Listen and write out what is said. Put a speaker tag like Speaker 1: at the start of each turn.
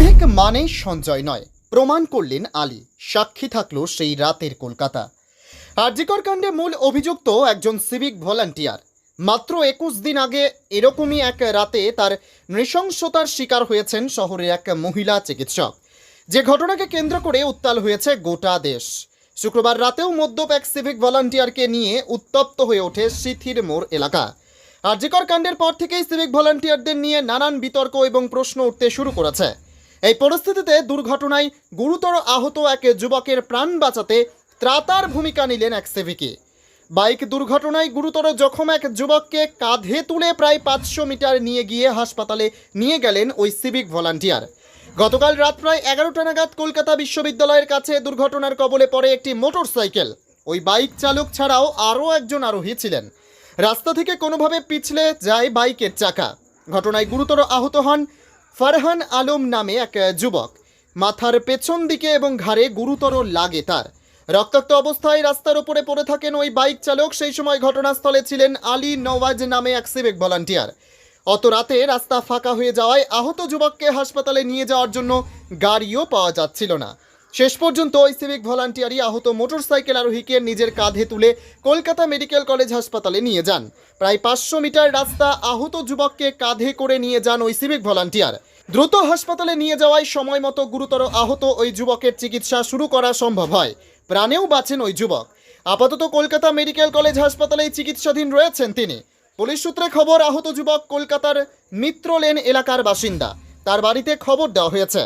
Speaker 1: Civic মানেই সঞ্জয় নয়, প্রমাণ করলেন আলী। সাক্ষী থাকল সেই রাতের কলকাতা। আরজিকর কাণ্ডে মূল অভিযুক্ত একজন সিভিক ভলান্টিয়ার। মাত্র একুশ দিন আগে এরকমই এক রাতে তার নৃশংসতার শিকার হয়েছেন শহরের এক মহিলা চিকিৎসক। যে ঘটনাকে কেন্দ্র করে উত্তাল হয়েছে গোটা দেশ। শুক্রবার রাতেও মদ্যপ এক সিভিক ভলান্টিয়ারকে নিয়ে উত্তপ্ত হয়ে ওঠে সিথির মোড় এলাকা। আরজিকর কাণ্ডের পর থেকেই সিভিক ভলান্টিয়ারদের নিয়ে নানান বিতর্ক এবং প্রশ্ন উঠতে শুরু করেছে। এই পরিস্থিতিতে দুর্ঘটনায় গুরুতর আহত এক যুবকের প্রাণ বাঁচাতে ত্রাতার ভূমিকা নিলেন এক সিভিকে। বাইক দুর্ঘটনায় গুরুতর জখম এক যুবককে কাঁধে তুলে প্রায় পাঁচশো মিটার নিয়ে গিয়ে হাসপাতালে নিয়ে গেলেন ওই সিভিক ভলান্টিয়ার। গতকাল রাত প্রায় এগারোটা নাগাদ কলকাতা বিশ্ববিদ্যালয়ের কাছে দুর্ঘটনার কবলে পড়ে একটি মোটর সাইকেল ওই বাইক চালক ছাড়াও আরও একজন আরোহী ছিলেন। রাস্তা থেকে কোনোভাবে পিছলে যায় বাইকের চাকা। ঘটনায় গুরুতর আহত হন ফারহান আলম নামে এক যুবক। মাথার পেছন দিকে এবং ঘাড়ে গুরুতর লাগে তার। রক্তাক্ত অবস্থায় রাস্তার উপরে পড়ে থাকেন ওই বাইক চালক। সেই সময় ঘটনাস্থলে ছিলেন আলী নওয়াজ নামে এক সিভিক ভলান্টিয়ার। অত রাতে রাস্তা ফাঁকা হয়ে যাওয়ায় আহত যুবককে হাসপাতালে নিয়ে যাওয়ার জন্য গাড়িও পাওয়া যাচ্ছিল না। শেষ পর্যন্ত ওই সিভিক ভলান্টিয়ারই আহত মোটরসাইকেল আরোহীকে নিজের কাঁধে তুলে কলকাতা মেডিকেল কলেজ হাসপাতালে নিয়ে যান। প্রায় পাঁচশো মিটার রাস্তা আহত যুবককে কাঁধে করে নিয়ে যান ওই সিভিক ভলান্টিয়ার দ্রুত হাসপাতালে নিয়ে যাওয়ায় সময় মতো গুরুতর আহত ওই যুবকের চিকিৎসা শুরু করা সম্ভব হয়। প্রাণেও বাঁচেন ওই যুবক। আপাতত কলকাতা মেডিকেল কলেজ হাসপাতালেই চিকিৎসাধীন রয়েছেন তিনি। পুলিশ সূত্রে খবর, আহত যুবক কলকাতার মিত্র লেন এলাকার বাসিন্দা। তার বাড়িতে খবর দেওয়া হয়েছে।